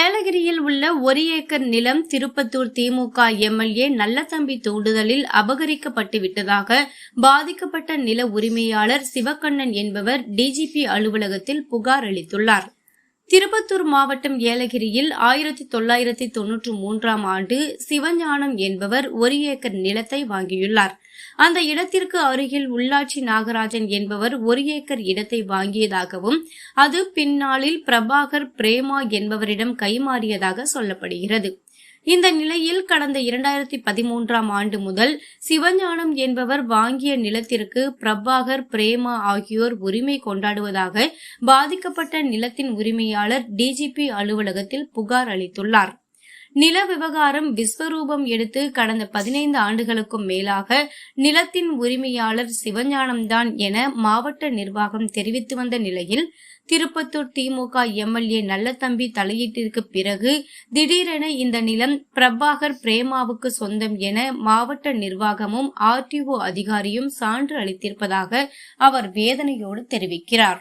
ஏலகிரியில் உள்ள ஒரு ஏக்கர் நிலம் திருப்பத்தூர் திமுக எம்எல்ஏ நல்லதம்பி தூண்டுதலில் அபகரிக்கப்பட்டு விட்டதாக பாதிக்கப்பட்ட நில உரிமையாளர் சிவக்கண்ணன் என்பவர் டிஜிபி அலுவலகத்தில் புகார் அளித்துள்ளார். திருப்பத்தூர் மாவட்டம் ஏலகிரியில் ஆயிரத்தி தொள்ளாயிரத்தி தொன்னூற்று மூன்றாம் ஆண்டு சிவஞானம் என்பவர் ஒரு ஏக்கர் நிலத்தை வாங்கியுள்ளார். அந்த இடத்திற்கு அருகில் உள்ளாட்சி நாகராஜன் என்பவர் ஒரு ஏக்கர் இடத்தை வாங்கியதாகவும் அது பின்னாளில் பிரபாகர் பிரேமா என்பவரிடம் கைமாறியதாக சொல்லப்படுகிறது. இந்த நிலையில் கடந்த இரண்டாயிரத்தி பதிமூன்றாம் ஆண்டு முதல் சிவஞானம் என்பவர் வாங்கிய நிலத்திற்கு பிரபாகர் பிரேமா ஆகியோர் உரிமை கொண்டாடுவதாக பாதிக்கப்பட்ட நிலத்தின் உரிமையாளர் டிஜிபி அலுவலகத்தில் புகார் அளித்துள்ளார். நில விவகாரம் விஸ்வரூபம் எடுத்து கடந்த பதினைந்து ஆண்டுகளுக்கும் மேலாக நிலத்தின் உரிமையாளர் சிவஞானம்தான் என மாவட்ட நிர்வாகம் தெரிவித்து வந்த நிலையில் திருப்பத்தூர் திமுக எம்எல்ஏ நல்லத்தம்பி தலையீட்டிற்கு பிறகு திடீரென இந்த நிலம் பிரபாகர் பிரேமாவுக்கு சொந்தம் என மாவட்ட நிர்வாகமும் ஆர்டிஓ அதிகாரியும் சான்று அளித்திருப்பதாக அவர் வேதனையோடு தெரிவிக்கிறார்.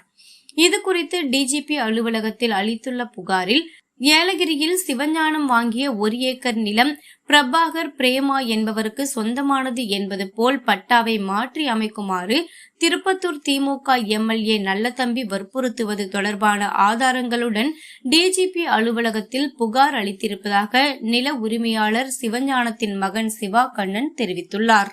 இது குறித்து டிஜிபி அலுவலகத்தில் அளித்துள்ள புகாரில் ஏலகிரியில் சிவஞானம் வாங்கிய ஒரு ஏக்கர் நிலம் பிரபாகர் பிரேமா என்பவருக்கு சொந்தமானது என்பது போல் பட்டாவை மாற்றி அமைக்குமாறு திருப்பத்தூர் திமுக எம்எல்ஏ நல்லதம்பி வற்புறுத்துவது தொடர்பான ஆதாரங்களுடன் டிஜிபி அலுவலகத்தில் புகார் அளித்திருப்பதாக நில உரிமையாளர் சிவஞானத்தின் மகன் சிவா கண்ணன் தெரிவித்துள்ளார்.